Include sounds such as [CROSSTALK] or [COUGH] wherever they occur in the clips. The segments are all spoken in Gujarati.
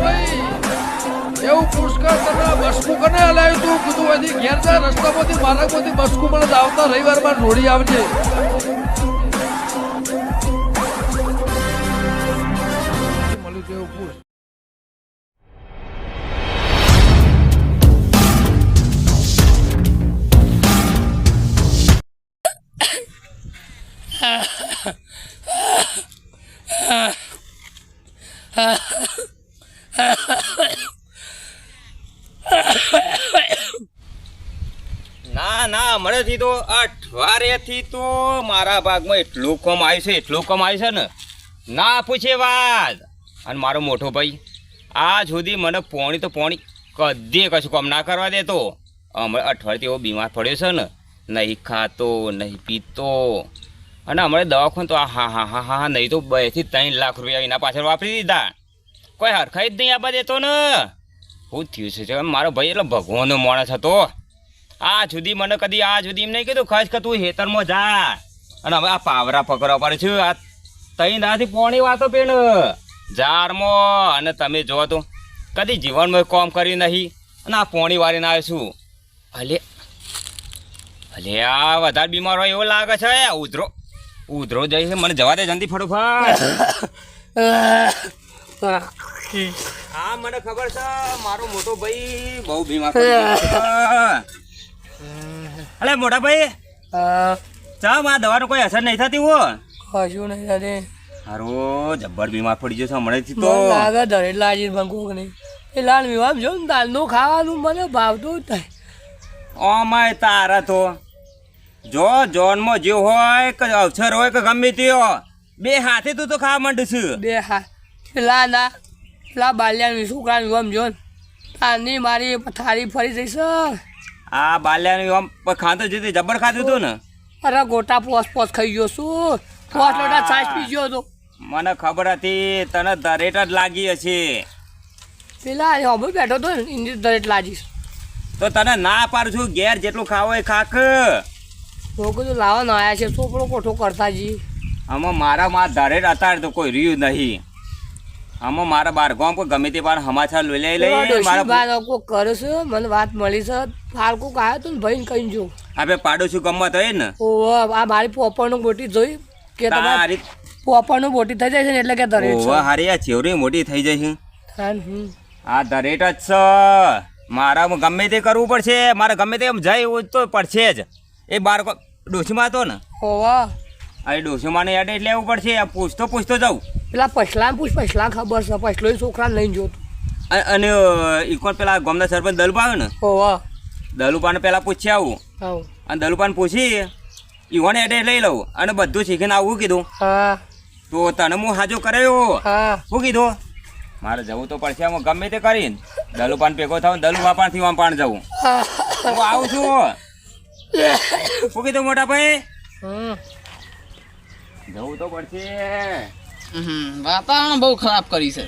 ભાઈ. એવું પુષ્કળ તને બસકું કને હલાવ્યું તું કીધું હજી ઘેર જા રસ્તામાંથી, માર્ગમાંથી બસકું જ આવતા રવિવારમાં રોડી આવજે. મળ્યું તો એવું પૂછ ના તો અઠવાડિયાથી તો મારા ભાગમાં એટલું કમ આવ્યું છે, એટલું કમ આવ્યું છે ને. ના પૂછે વાત. અને મારો મોટો ભાઈ, આજ સુધી મને પોણી તો પોણી કદી કશું કામ ના કરવા દેતો. હમણાં અઠવાડિયાથી એવો બીમાર પડ્યો છે ને. નહીં ખાતો, નહીં પીતો. અને હમણાં દવાખાન તો આ હા હા હા હા નહીં તો બેથી ત્રણ લાખ રૂપિયા એના પાછળ વાપરી દીધા. કોઈ હરખાઈ જ નહીં આપવા દેતો ને. શું થયું છે મારો ભાઈ એટલે ભગવાનનો માણસ હતો. આ સુધી મને કદી આ સુધી એમ નહીં કીધું. ખસ કે તું હેતરમાં જા. અને હવે આ પાવરા પકડવા પડે છે. આ તઈ નાથી પોણી વાતો પેણ. જારમાં અને તમે જો તો કદી જીવનમાં કોમ કર્યું નહીં. અને આ પોણી વાળીને આવ્યો છું. ભલે ભલે આ વધારે બીમાર હોય એવો લાગે છે. ઉધરો ઉધરો જઈ છે. મને જવા દે જલ્દી ફટોફટ. [LAUGHS] હા મને ખબર છે. મારો મોટો ભાઈ બહુ બીમાર. અલે મોટા ભાઈ ચા આ દવાનો કોઈ અસર નહીં થતી હો. કશું નહીં થતી. હારો જબ્બર બીમાર પડી જશે હમણાંથી તો. લાગે ધરે લાજી ભંગો નહીં. એ લાલ બીમાર જો ને દાલનું ખાવાનું મને ભાવતું જ નહીં. ઓમાય તારા તો. જો જોનમાં જે હોય કે અવસર હોય કે ગમે તે બે હાથે તું તો ખાવા માંડું છું. બે હા લા ના લા બાલ્યાનું છોકરા મીવામ જો ને તારની મારી થાળી ફરી જઈશ. આ બાલ્યાનું આમ ખાતો જતી જબર ખાધું હતું ને? અરે ગોટા પોસ પોસ ખાઈ ગયો શું પોસ લોટા છાશ પી ગયો હતો. મને ખબર હતી તને દરેટ જ લાગી હશે. પેલા હમણાં બેઠો હતો ને એની દરેટ લાગી. તો તને ના પાડું છું ઘેર જેટલું ખાવો એ ખાક લોકો તો લાવવા ના આવ્યા છે છોકરો કોઠો કરતા જી આમાં મારા માં દરેટ અત્યારે તો કોઈ રહ્યું નહીં. આમાં મારા બાર ગામ કોઈ ગમે તે બાર હમાચાર લઈ લઈ લઈ મારા કોક કરે છે? મને વાત મળી છે. હાલ કોક આવ્યો તો ને ભાઈને કહી જો. આપણે પાડોશી ગમત હોય ને? ઓ આ મારી પોપરનું બોટી જોઈ કે તમારી તારી પોપરનું બોટી થઈ જાય છે ને એટલે કે દરે ઓ હારી આ ચેવરી મોટી થઈ જાય છે. છે આ દરેટ જ છે. મારા ગમે તે કરવું પડશે. મારે ગમે તે જાય એવું તો પડશે જ. એ બાર ડોશીમાં તો ને? ઓવા આ ડોશીમાં યાદ એટલે લેવું પડશે. આ પૂછતો પૂછતો જાઉં. પેલા પછલા પૂછ પછલા ખબર છે પછલો છોકરા લઈને જોતો અને ઈકોન પેલા ગામના સરપંચ દલુપા આવે ને દલુપાને પેલા પૂછી આવું. અને દલુપાને પૂછી ઈવોને એડ્રેસ લઈ લઉં. અને બધું શીખીને આવું કીધું. તો તને હું હાજો કરાયો? શું કીધું મારે જવું તો પડશે હું ગમે તે કરીને. દલુપાન ભેગો થાવ દલુપા પાણથી આમ પાણ જવું. હું. આવું છું શું કીધું મોટા ભાઈ. જવું તો પડશે. વાતાવરણ બહુ ખરાબ કરી છે.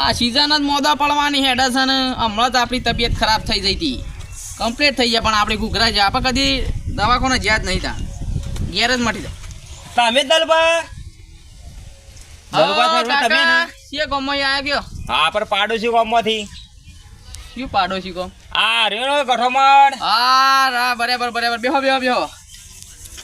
આ સિઝન જ મોદા પડવાની હેડા છે ને હમણાં જ આપણી તબિયત ખરાબ થઈ જઈ હતી. કમ્પ્લીટ થઈ જાય પણ આપણે ઘૂઘરા જાય આપણે કદી દવાખાને જ્યાં જ નહીં તા. ઘેર જ મટી જાય. તમે દલબા? હા, સાહેબ તમે ને? કાકા, શિયા ગામમાં આયા ગયો? હા પર પાડોશી ગામમાંથી. શું પાડોશી ગો આ રેણો ગઠોમણ? હા બરાબર બરાબર. બેહો બેહો બેહો.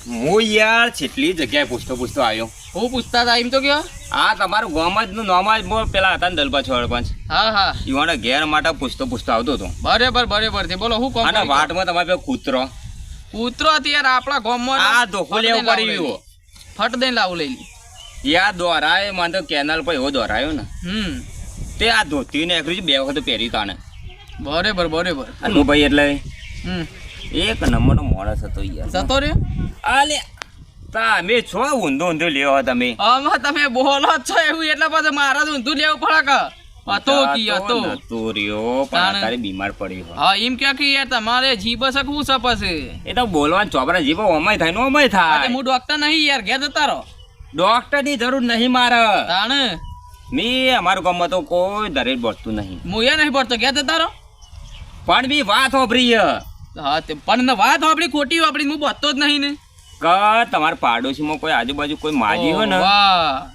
હું યાર છેટલી જગ્યાએ પૂછતો પૂછતો આવ્યો. હું પૂછતા હતા એમ તો કયો? આ તમારું ગામ જ નું નામ જ બહુ પેલા હતા ને દલપા છોડ પાંચ. હા હા. ઈવાના ઘેર માટે પૂછતો પૂછતો આવતો હતો. બરાબર બરાબર છે. બોલો હું કહું અને વાટમાં તમારે પેલો કૂતરો. કૂતરો હતી યાર આપણા ગામમાં આ ધોકો લેવો પડી ગયો. ફટ દઈને લાવું લઈ લી યા દોરાય મને તો કેનાલ પર એવો દોરાયો ને. હમ. તે આ ધોતી ને એકરી બે વખત પહેરી તાને બરાબર બરાબર. અને હું ભાઈ એટલે. હમ. એક નંબરનો માણસ હતો યાર. જતો રહ્યો? આલે તમે છો ઊંધો ઊંધો લેવા તમે. આમાં તમે બોલો છો એવું એટલે પછી મારા ઊંધું લેવું પડે કે? હતો કી હતો? નતો રહ્યો પણ તાણે. બીમાર પડી હા એમ કે કે યાર તમારે જીભ શકવું છે પછી? એ તો બોલવાનું ચોપડા જીવો ઓમાય થાય નો ઓમાય થાય. હું ડોક્ટર નહીં યાર ઘેર જતા રહો. ડોક્ટરની જરૂર નહીં મારે. તાણે? મી અમારું ગામમાં તો કોઈ દરેક બસતું નહીં. હું એ નહીં બોલતો ઘેર જતા રહો. પણ બી વાત હોભરી હા તે પણ ને વાત આપણી ખોટી આપણી હું બચતો જ નહીં ને. કે તમારા પાડોશીમાં કોઈ આજુબાજુ કોઈ માજી હોય ને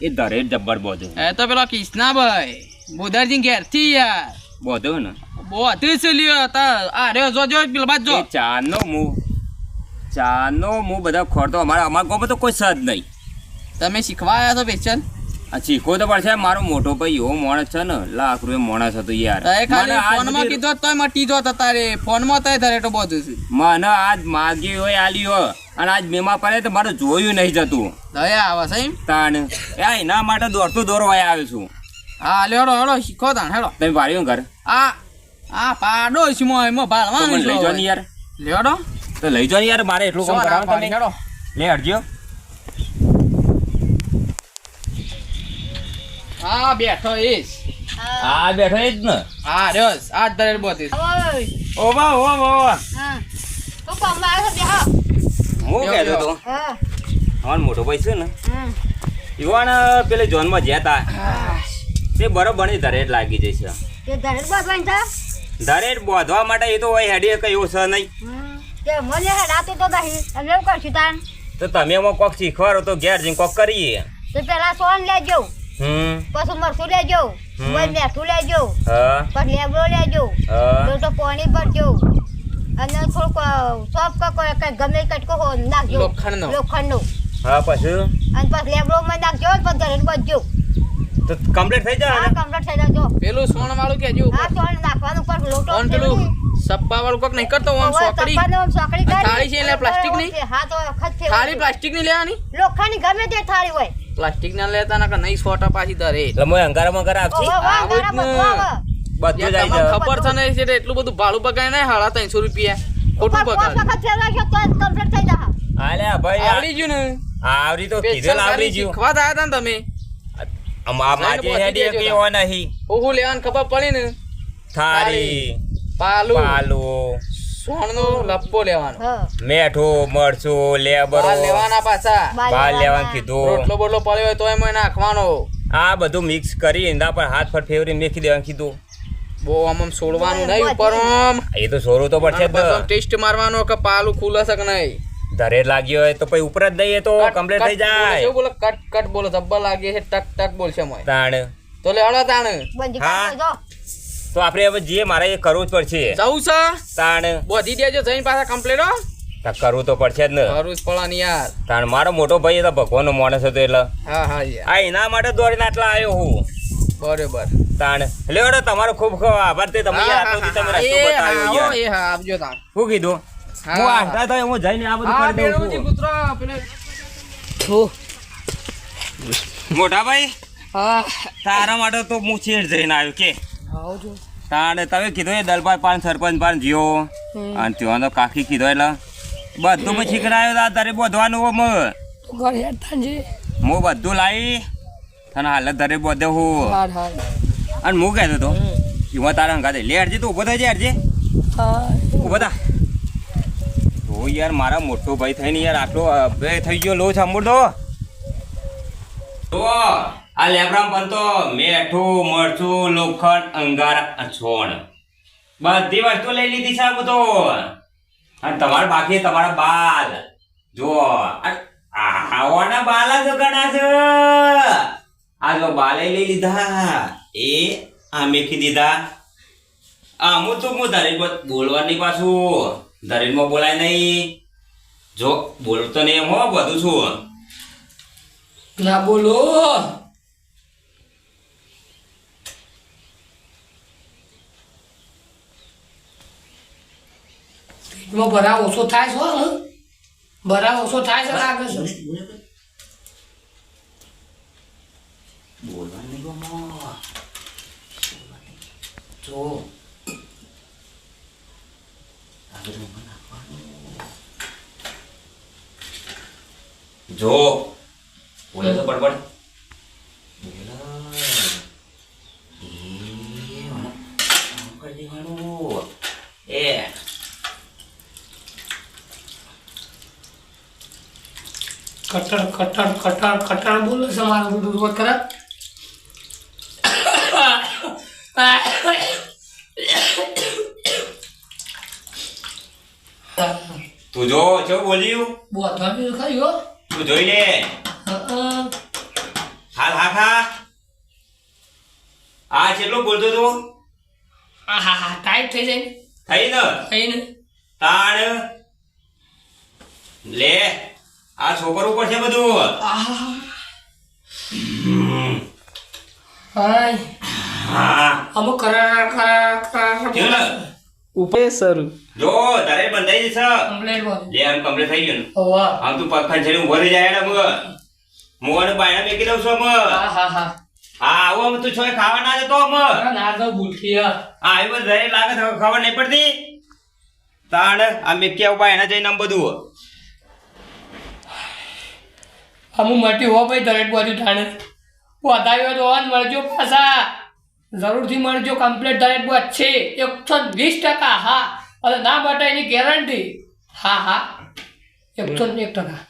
એ દરેક જબ્બર બોધો. એ તો પેલો કિષ્ણાભાઈ ભાઈ બોધારજી ઘેરથી યાર. બોધો ને? બોધી છે લ્યો તા આ રે જો જો પેલા બાજ જો. ચાનો મુ ચાનો મુ બધા ખોરતો અમારા અમારા ગામમાં તો કોઈ સદ નહીં. તમે શીખવા આવ્યા છો પેશન આ ચીખો તો પડશે મારો મોટો ભાઈ એવો માણસ છે ને લાખ રૂપિયા માણસ હતો યાર. ફોનમાં કીધો તોય મટી જો તારે. ફોનમાં તય ધરે તો બધું છે. મને આજ માગી હોય આલી હોય. અને આજ મેમાં પડે તો મારે જોયું નહીં જતું. દયા આવે સાહેબ તાણ. એ એના માટે દોડતું દોરવા આવ્યો છું. હા લ્યો હેડો શીખો તાણ હેડો. તમે વાળ્યું ઘર? આ આ પાડો છે મો એમાં તો લઈ જો ને યાર. લેડો તો લઈ ને યાર મારે એટલું કામ કરાવવાનું તમે. લે હટજો. હા બેઠો ઈશ. આ બેઠો ઈશ ને? હા રસ. છે. આ ધરે બોધી ઓ વાહ ઓ વાહ ઓ વાહ હું બેહો, કહેતો. તો અમારો મોટો ભાઈ છે ને? યુવાન પેલે જોનમાં જ્યાં તા તે બરોબરની ધરેટ લાગી જશે ધરેડ બોધવા માટે એ તો હોય હેડી કઈ એવું છે નહીં. તો તમે એમાં કોક શીખવાડો તો ઘેર જઈને કોક કરીએ. પેલા સોન લેજો. પછી મરસું લેજો. પછી મેઠું લેજો પછી લેબડો લેજો તો પાણી ભરજો અને થોડુંક સોપ કે ગમે કટકો હો નાખજો. લોખંડનો. લોખંડનો. હા પછી? અને પછી લેબડો માં નાખજો પછી ઘરે બચજો તો કમ્પ્લીટ થઈ જાય હા કમ્પ્લીટ થઈ જાય પેલું સોણ વાળું કેજો હા સોણ નાખવાનું પર લોટો ઓન પેલું સપ્પા વાળું કોક નહીં કરતો ઓમ સોકડી સોકડી કરી. થાળી છે એટલે પ્લાસ્ટિકની? હા તો વખત થાળી પ્લાસ્ટિકની લેવાની? લોખંડની ગમે તે થાળી હોય. પ્લાસ્ટિક ના લેતા ના નહીં સોટા પાછી ધરે એટલે મોય અંગારામાં ઘર આપશી ઓવા વાહ આવું જ ગરમ ને. બધું જાય જાય ખબર છે ને એટલે એટલું બધું ભાડું બગાય ને હાડા ત્રણસો રૂપિયા. ખોટું બગાડ આલ્યા ભાઈ આવડી ગયું ને. આવરી તો કીધેલ આવરી ગયું. ખવા આયા તા તમે. માજે હેડી કે તમે. નહીં. હું હું લેવાની ખબર પડી ને. થાળી. પાલુ. પાલું. સોણનો લપ્પો લેવાનો. મેઠું મરચું લેબરો લેવાના પાછા. બાર લેવાનું. કીધું. રોટલો બોટલો પડ્યો હોય તો એમાં નાખવાનો. આ બધું મિક્સ કરી એના પર હાથ પર ફેવરી મેખી દેવાનું કીધું. બહુ આમ આમ સોડવાનું નહીં ઉપર આમ. એ તો સોરું તો પડશે ટેસ્ટ મારવાનો કે પાલું ખુલે છે કે નહીં? ધરે લાગ્યો હોય તો પછી ઉપર જ દઈએ તો કમ્પ્લીટ થઈ જાય. બોલે કટ કટ બોલો ધબ્બા લાગે છે ટક ટક બોલશે મોય. તાણ. તો લે હળો તાણ. હા. તો આપણે હવે જે મારે એ કરવું જ પડશે. જવું છે? તાણ. બોધી દેજો જઈને પાછા કમ્પ્લેટ કરવું તો પડશે જ ને. કરવું જ પડવાની યાર. તાણ મારો મોટો ભાઈ હતો ભગવાન ભગવાનનો માણસ હતો એટલે. હા હા આ એના માટે દોડીને આટલા આવ્યો હું. બરોબર. તાણ. લેવડો તમારો ખૂબ ખૂબ આભાર તે તમે યાર આટલો તમે રસ્તો એ હા બતાવ્યો યાર. એ હા આપજો તાણ. શું કીધું? હું. હા. થાય હું જઈને આ બધું કરી દઉં છું. કૂતરો પેલે. મોટા ભાઈ? હા. તારા માટે તો હું છેડ જઈને આવ્યો કે? આવજો. તાણે તમે કીધું એ દલભાઈ પાન સરપંચ પાન જીઓ. અને ત્યાં તો કાકી કીધો એટલે. બધું મેં શીખડાયો તા તારે બોધવાનું હો મં બધું લાવી તને હાલત તારે બોધે હું. અને હું કહેતો તો એમાં તારા હંગાતે લે હરજી તું ઊભો થઈ હરજી. ઊભો થા. તો યાર મારા મોટો ભાઈ થઈને યાર આટલો અભય થઈ ગયો લો સાંભળ તો આ લેબરામ બનતો મેઠું, મરચું, લોખંડ, અંગાર છોણ બધી વસ્તુ લઈ લીધી છે બધો. અને તમારા બાકી તમારા બાલ. જો આવાના બાલ જ ઘણા છે. આ જો બાલે લઈ લીધા. એ આ મેખી દીધા. આ હું તો હું ધરેનમાં બોલવાની પાછું. દરેકમાં બોલાય નહીં. જો બોલતો નહીં, હો બધું છું. ના બોલો. પેટમાં ભરાવ ઓછો થાય છે હો ભરાવ ઓછો થાય છે લાગે છે જો એમાં. જો બોલે તો બડબડ બોલે. એ, દેવાનું. એ કટર કટર કટર કટર બોલે છે મારા બધું. ખરા તું જો જો બોલ્યું. બોધવા બી ખાયો તું જોઈ લે. હાલ હા ખા હા કેટલો બોલતો તો હા હા હા ટાઈટ થઈ જાય થઈ ને? થઈ ને. તાણ. લે. આ છોકરો ઉપર છે બધું હાય. હા. અમુક કરા કરા કરા થયું ને. સરું જો તારે બંધાઈ જશે. કમ્પ્લેટ લે આમ કમ્પ્લીટ થઈ ગયું ને. આમ તું પગ ખંચેરી ઊભો રહી જાય ને મગ. મોને બાયણા મેકી દઉં છું મગ. હા હા હા. હા આવો આમ તું છોય ખાવા ના જતો મગ. ના તો બુઠી હા. આવી બધી લાગે ખબર નહીં પડતી. તાણ આ મેકી આવું બાયણા જઈને આમ બધું. અમુક મળતી હો ભાઈ દરેક બાજુ ઠાણે વધાર્યો તો ઓન મળજો પાછા. જરૂરથી મળજો કમ્પ્લીટ દરેક બાજ છે. એકસો વીસ ટકા, હા. અને ના માટે એની ગેરંટી હા હા. એકસો એક ટકા.